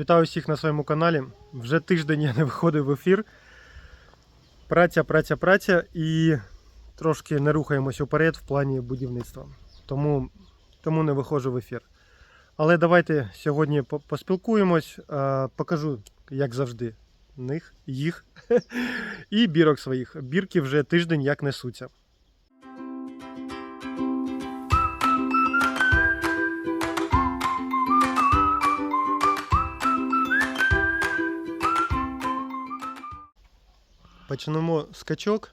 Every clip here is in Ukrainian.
Вітаю всіх на своєму каналі. Вже тиждень я не виходив в ефір. Праця, праця, праця і трошки не рухаємося вперед в плані будівництва. Тому, тому не виходжу в ефір. Але давайте сьогодні по- поспілкуємось, е, покажу, як завжди, них, їх і бірок своїх. Бірки вже тиждень як несуться. Почнемо скачок.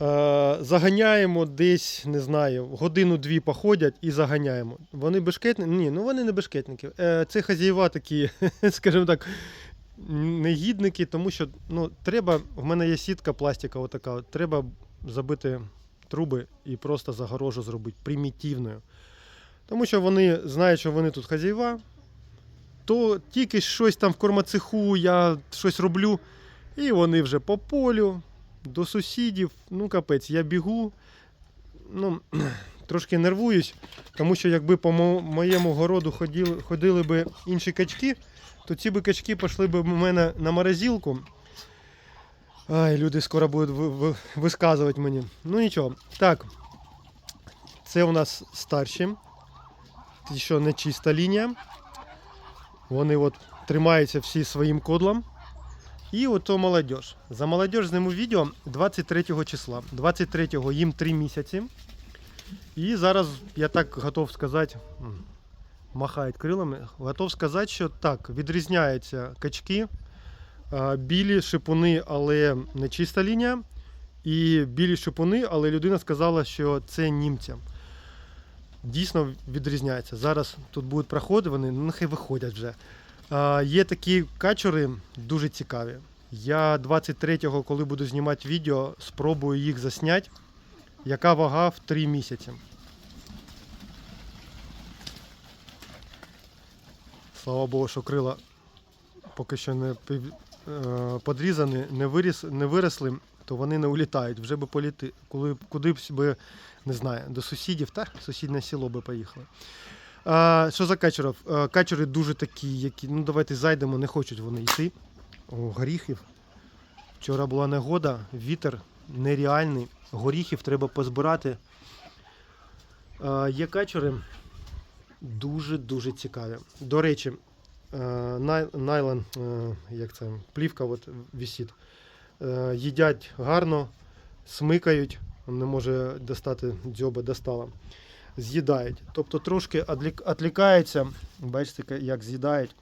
Е, Заганяємо десь, не знаю, годину-дві походять і заганяємо. Вони бешкетники? Ні, ну вони не бешкетники. Е, Це хазяєва такі, скажімо так, негідники, тому що ну, треба, в мене є сітка пластикова така, от, треба забити труби і просто загорожу зробити примітивною. Тому що вони знають, що вони тут хазяєва, то тільки щось там в кормацеху, я щось роблю. І вони вже по полю, до сусідів. Ну, капець, я бігу. Ну, трошки нервуюсь, тому що якби по моєму городу ходили, ходили би інші качки, то ці би качки пішли б у мене на морозилку. Ай, люди скоро будуть ви- ви- висказувати мені. Ну нічого. Так. Це у нас старші. Що не чиста лінія. Вони от тримаються всі своїм кодлом. І ото молодіж. За молодіж зніму відео 23 числа. 23-го їм 3 місяці. І зараз я так готов сказати, махають крилами, готов сказати, що так, відрізняються качки, білі шипуни, але не чиста лінія. І білі шипуни, але людина сказала, що це німця. Дійсно відрізняється. Зараз тут будуть проходи, вони ну, нехай виходять вже. Є такі качури дуже цікаві. Я 23-го, коли буду знімати відео, спробую їх засняти. Яка вага в 3 місяці. Слава Богу, що крила поки що не е, подрізані, не, виріс, не виросли, то вони не улітають. Вже би політи, коли кудись би, не знаю, до сусідів, та сусіднє село би поїхали. А, що за качерів? А, качери дуже такі, які. Ну давайте зайдемо, не хочуть вони йти. О, горіхів. Вчора була негода, вітер нереальний. Горіхів треба позбирати. А, є качери дуже-дуже цікаві. До речі, е, най, е, як це, плівка от висить. Е, їдять гарно, смикають, не може достати дзьоба, достала з'їдають. Тобто трошки відлікаються, бачите, як з'їдають,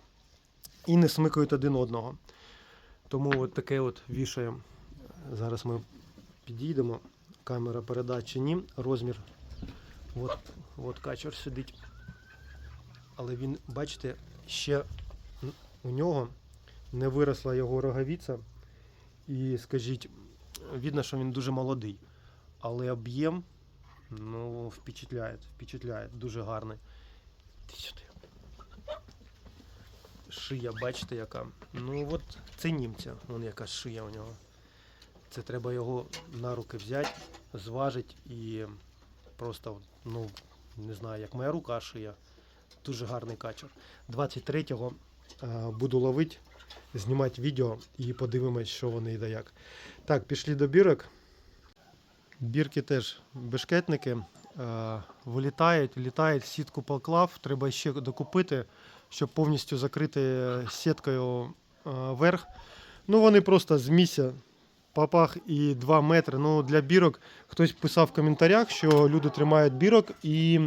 і не смикають один одного. Тому от таке от вішаємо. Зараз ми підійдемо, камера передасть чи ні, розмір. От, от качер сидить. Але він, бачите, ще у нього не виросла його роговиця. І скажіть, видно, що він дуже молодий. Але об'єм Ну, впечатляє, впечатляє, дуже гарний. Шия, бачите, яка. Ну от це німця, вон яка шия у нього. Це треба його на руки взяти, зважити і просто, ну, не знаю, як моя рука шия. Дуже гарний качер. 23-го е, буду ловити, знімати відео і подивимось, що вони і як. Так, пішли до бірок. Бірки теж бешкетники. Е, вилітають, літають, сітку поклав. Треба ще докупити, щоб повністю закрити сіткою е, верх. Ну, вони просто з місця попах і 2 метри. Ну, для бірок хтось писав в коментарях, що люди тримають бірок і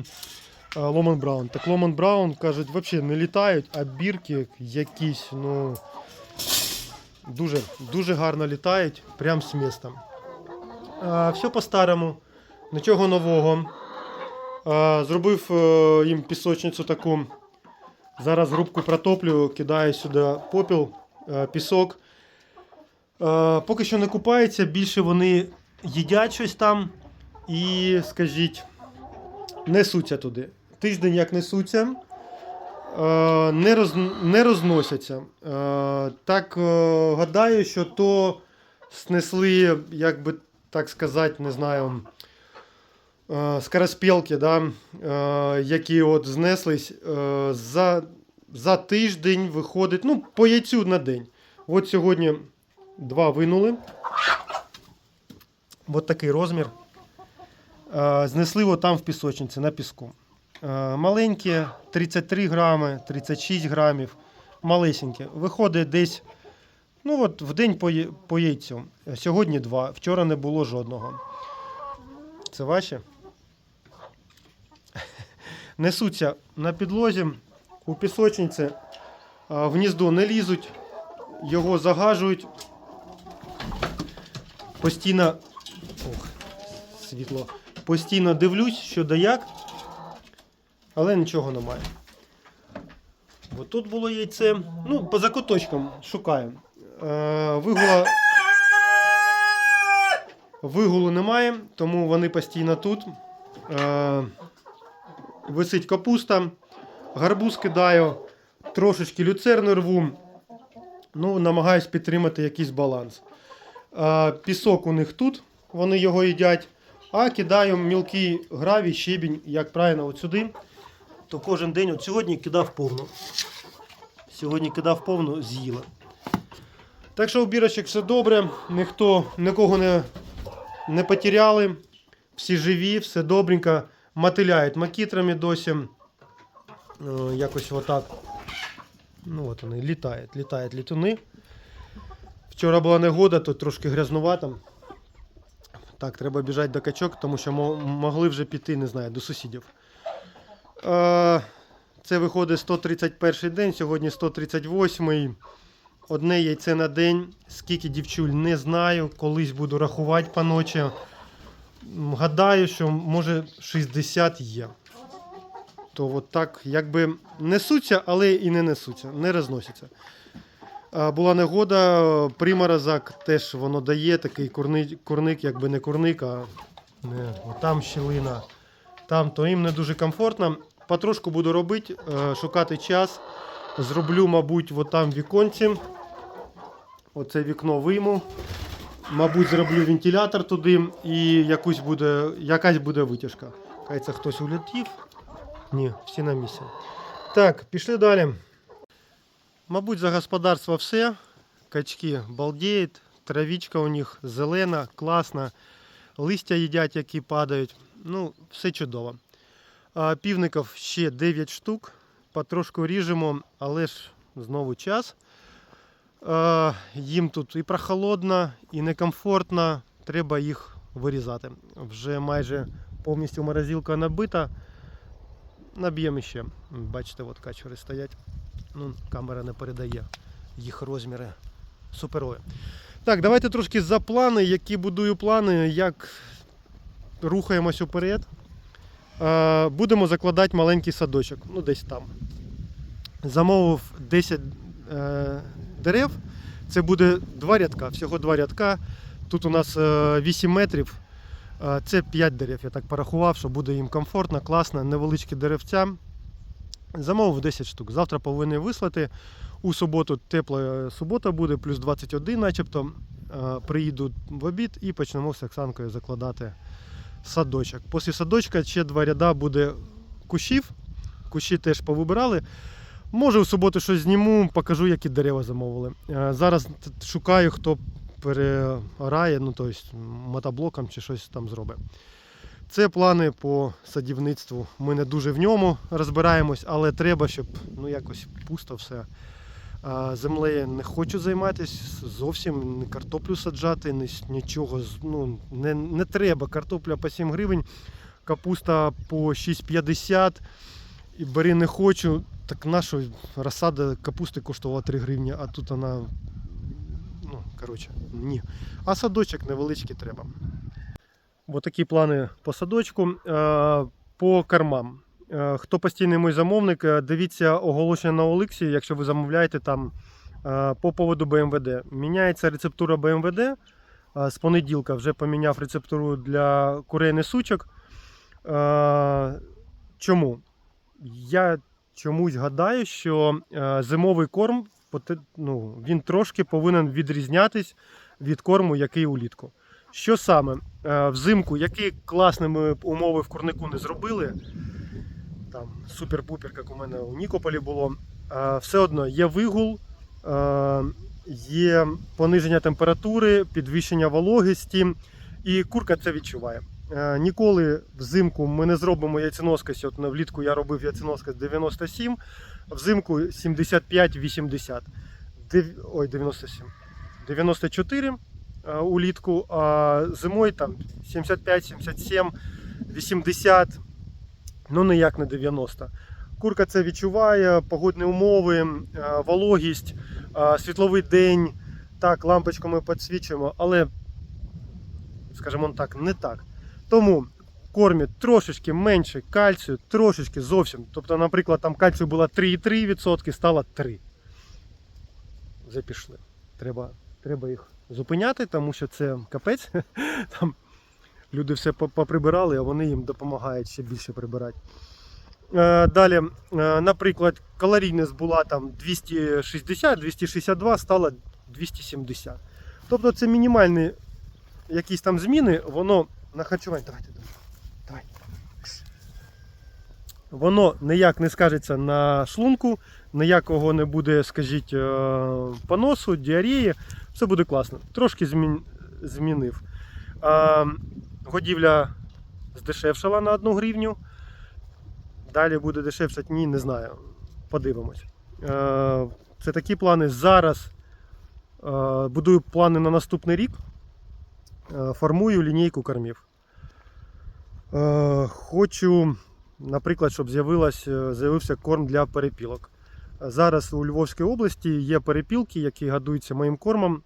е, Ломан Браун. Так Ломан Браун кажуть, взагалі не літають, а бірки якісь, ну. Дуже, дуже гарно літають, прям з міста. Все по-старому, нічого нового. Зробив е, їм пісочницю таку. Зараз грубку протоплю, кидаю сюди попіл, е, пісок. Е, поки що не купаються, більше вони їдять щось там і, скажіть, несуться туди. Тиждень як несуться, не, роз, не розносяться. Так гадаю, що то снесли, як би так сказати, не знаю, е, скороспілки, да, е, які от знеслись е, за за тиждень виходить, ну, по яйцю на день. От сьогодні два винули. От такий розмір. Знесли от там в пісочниці на піску. Маленькі 33 грами, 36 грамів. Малесенькі. Виходить десь ну от, в день по, по яйцю. Сьогодні два. Вчора не було жодного. Це ваші? Несуться на підлозі у пісочниці. В гніздо не лізуть, його загажують. Постійно. Ох, світло. Постійно дивлюсь, що да як, але нічого немає. Бо тут було яйце. Ну, по закуточкам шукаю. Е, вигула. Вигулу немає, тому вони постійно тут. Е, висить капуста, гарбуз кидаю, трошечки люцерну рву. Ну, намагаюсь підтримати якийсь баланс. Е, пісок у них тут, вони його їдять. А кидаю мілкий гравій, щебінь, як правильно, от сюди. То кожен день, от сьогодні кидав повну. Сьогодні кидав повну, з'їла. Так що у бірочок все добре, ніхто нікого не, не потеряли. Всі живі, все добренько. Мотиляють макітрами досі. Е, якось отак. Ну от вони літають, літають літуни. Вчора була негода, тут трошки грязнувато. Так, треба біжати до качок, тому що могли вже піти, не знаю, до сусідів. Е, Це виходить 131 день, сьогодні 138. Одне яйце на день. Скільки дівчуль не знаю. Колись буду рахувати по. Гадаю, що може 60 є. То от так, якби несуться, але і не несуться, не розносяться. Була негода, приморозок теж воно дає такий курник, курник якби не курник, а не, там щілина. Там то їм не дуже комфортно. Потрошку буду робити, е, шукати час. Зроблю, мабуть, от там віконці. Оце вікно вийму. Мабуть, зроблю вентилятор туди і якусь буде, якась буде витяжка. Хай це хтось улетів. Ні, всі на місці. Так, пішли далі. Мабуть, за господарство все. Качки балдіють, травічка у них зелена, класна. Листя їдять, які падають. Ну, все чудово. Півників ще 9 штук. Потрошку ріжемо, але ж знову час. А, їм тут і прохолодно, і некомфортно. Треба їх вирізати. Вже майже повністю морозилка набита. Наб'ємо ще. Бачите, от качури стоять. Ну, камера не передає їх розміри суперові. Так, давайте трошки за плани, які будую плани, як рухаємось уперед. Е, будемо закладати маленький садочок, ну десь там. Замовив 10 е, дерев. Це буде два рядка, всього два рядка. Тут у нас е, 8 метрів. Е, Це 5 дерев, я так порахував, що буде їм комфортно, класно, невеличкі деревця. Замовив 10 штук. Завтра повинен вислати. У суботу тепла субота буде, плюс 21 начебто. Е, Приїду в обід і почнемо з Оксанкою закладати садочок. Після садочка ще два ряда буде кущів. Кущі теж повибирали. Може, у суботу щось зніму, покажу, які дерева замовили. Е, Зараз шукаю, хто переорає, ну тобто мотоблоком чи щось там зробить. Це плани по садівництву. Ми не дуже в ньому розбираємось, але треба, щоб ну, якось пусто все. Землею не хочу займатися, зовсім не картоплю саджати, ні, нічого. Ну, не, не треба. Картопля по 7 гривень, капуста по 6,50. І бери не хочу. Так наша розсада капусти коштувала 3 гривні, а тут вона. Ну, коротше, ні. А садочок невеличкий треба. Ось такі плани по садочку. Е, По кормам. Е, Хто постійний мій замовник, е, дивіться оголошення на Олексі, якщо ви замовляєте там по поводу БМВД. Міняється рецептура БМВД. З понеділка вже поміняв рецептуру для курей несучок. Чому? Я чомусь гадаю, що е, зимовий корм ну, він трошки повинен відрізнятись від корму, який улітку. Що саме? Е, Взимку, які класні ми умови в курнику не зробили. Там супер-пупер, як у мене у Нікополі було. е, все одно є вигул, є пониження температури, підвищення вологості, і курка це відчуває. Е, Ніколи взимку ми не зробимо яйценоскость. От влітку я робив яйценоскость 97, взимку 75-80. Дев- Ой, 97. 94 е, улітку, а зимою там 75, 77, 80, ну ніяк не 90. Курка це відчуває, погодні умови, е, вологість, світловий день. Так, лампочку ми підсвічуємо, але, скажімо так, не так. Тому кормі трошечки менше кальцію, трошечки зовсім. Тобто, наприклад, там кальцію було 3,3%, стало 3. Вже пішли. Треба, треба їх зупиняти, тому що це капець. Там люди все поприбирали, а вони їм допомагають ще більше прибирати. Е, Далі, е, наприклад, калорійність була там 260-262, стала 270. Тобто це мінімальні якісь там зміни, воно на харчуванні. Давайте, давай. Воно ніяк не скажеться на шлунку, ніякого не буде, скажіть, е, поносу, діареї. Все буде класно. Трошки змін... змінив. Е, Годівля здешевшала на 1 гривню. Далі буде дешевшати, ні, не знаю. Подивимось. Е, Це такі плани. Зараз е, будую плани на наступний рік. Е, Формую лінійку кормів. Е, Хочу, наприклад, щоб е, з'явився корм для перепілок. Зараз у Львовській області є перепілки, які годуються моїм кормом.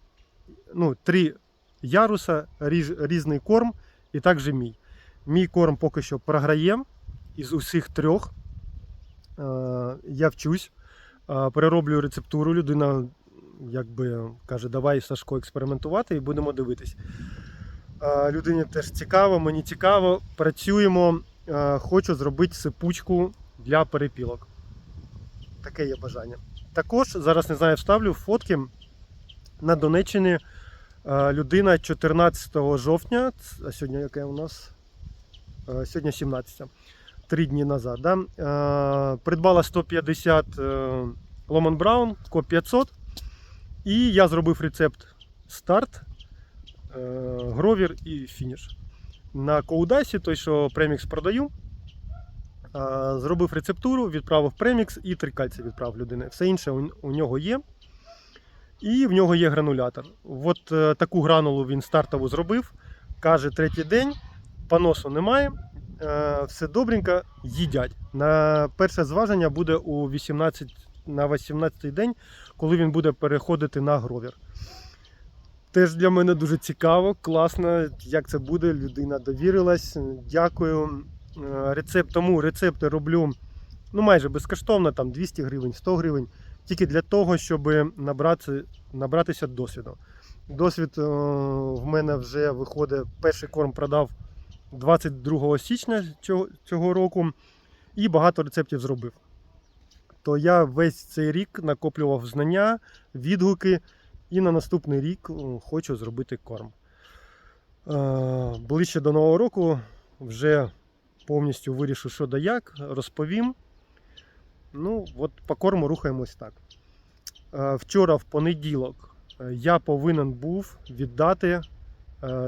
Ну, три яруса, різ- різний корм і також мій. Мій корм поки що програє із усіх трьох. Я вчусь, е, перероблю рецептуру. Людина якби каже, давай Сашко експериментувати і будемо дивитись. Людині теж цікаво, мені цікаво. Працюємо. Хочу зробити сипучку для перепілок. Таке є бажання. Також зараз не знаю, вставлю фотки на Донеччині. Людина 14 жовтня, а сьогодні яке у нас? Сьогодні 17 три дні назад. Да? Придбала 150 е, Ломан Браун, КО 500. І я зробив рецепт старт, гровір і фініш. На Коудасі, той, що премікс продаю, е, зробив рецептуру, відправив премікс і три кальці відправив людини. Все інше у, нього є. І в нього є гранулятор. От е, таку гранулу він стартову зробив. Каже, третій день, поносу немає, е, все добренько, їдять. На перше зваження буде у 18, на 18 день, коли він буде переходити на гровір. Теж для мене дуже цікаво, класно, як це буде. Людина довірилась. Дякую. Е, Рецепт, тому рецепти роблю ну, майже безкоштовно, там 200 гривень, 100 гривень, тільки для того, щоб набрати, набратися досвіду. Досвід е, в мене вже виходить, перший корм продав 22 січня цього, цього року і багато рецептів зробив. То я весь цей рік накоплював знання, відгуки, і на наступний рік хочу зробити корм. Е, Ближче до Нового року вже повністю вирішу, що да як, розповім. Ну, от по корму рухаємось так. Е, Вчора, в понеділок, е, я повинен був віддати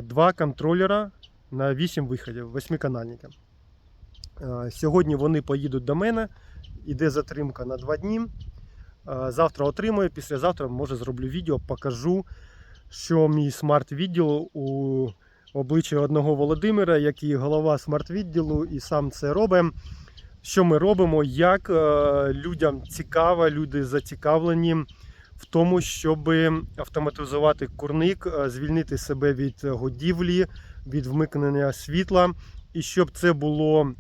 два контролера на 8 виходів, восьмиканальника. Е, Сьогодні вони поїдуть до мене, іде затримка на 2 дні. Е, Завтра отримаю, післязавтра може зроблю відео, покажу, що мій смарт-відділ у обличчі одного Володимира, який голова смарт-відділу і сам це робить. Що ми робимо, як е, людям цікаво, люди зацікавлені в тому, щоб автоматизувати курник, е, звільнити себе від годівлі, від вмикнення світла, і щоб це було,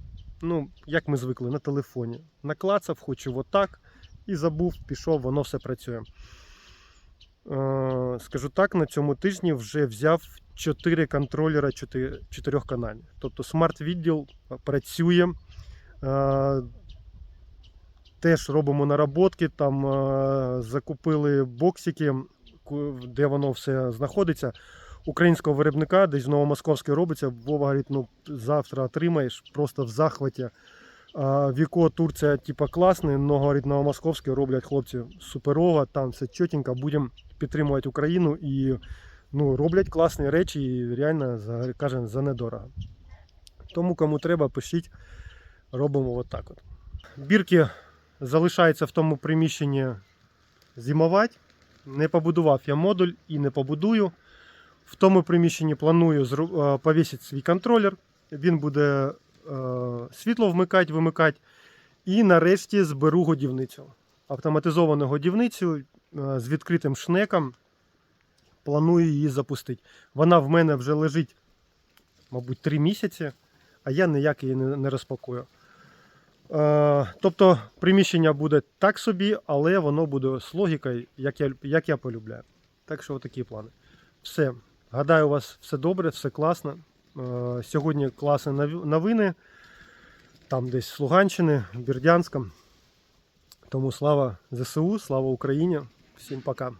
ну, як ми звикли, на телефоні. Наклацав, хочу отак, і забув, пішов, воно все працює. Е, Скажу так, на цьому тижні вже взяв 4 контролера 4 каналів. Тобто смарт-відділ працює. Е, Теж робимо наработки, там е, закупили боксики, де воно все знаходиться. Українського виробника, десь в Новомосковській робиться. Вова говорить, ну завтра отримаєш, просто в захваті. Віко, Турція, типа класний, но говорить, новомосковський роблять хлопці суперово, там все чотенько, будемо підтримувати Україну і ну, роблять класні речі і реально каже, за недорого. Тому кому треба, пишіть, робимо от от. Бірки залишаються в тому приміщенні зимувати. Не побудував я модуль і не побудую. В тому приміщенні планую повісити свій контролер. Він буде світло вмикати, вимикати. І нарешті зберу годівницю. Автоматизовану годівницю е, з відкритим шнеком. Планую її запустити. Вона в мене вже лежить, мабуть, 3 місяці, а я ніяк її не, розпакую. Е, тобто приміщення буде так собі, але воно буде з логікою, як я, як я полюбляю. Так що такі плани. Все. Гадаю, у вас все добре, все класно. Е, Сьогодні класні новини. Там десь з Луганщини, Бердянська. Тому слава ЗСУ, слава Україні. Всім пока.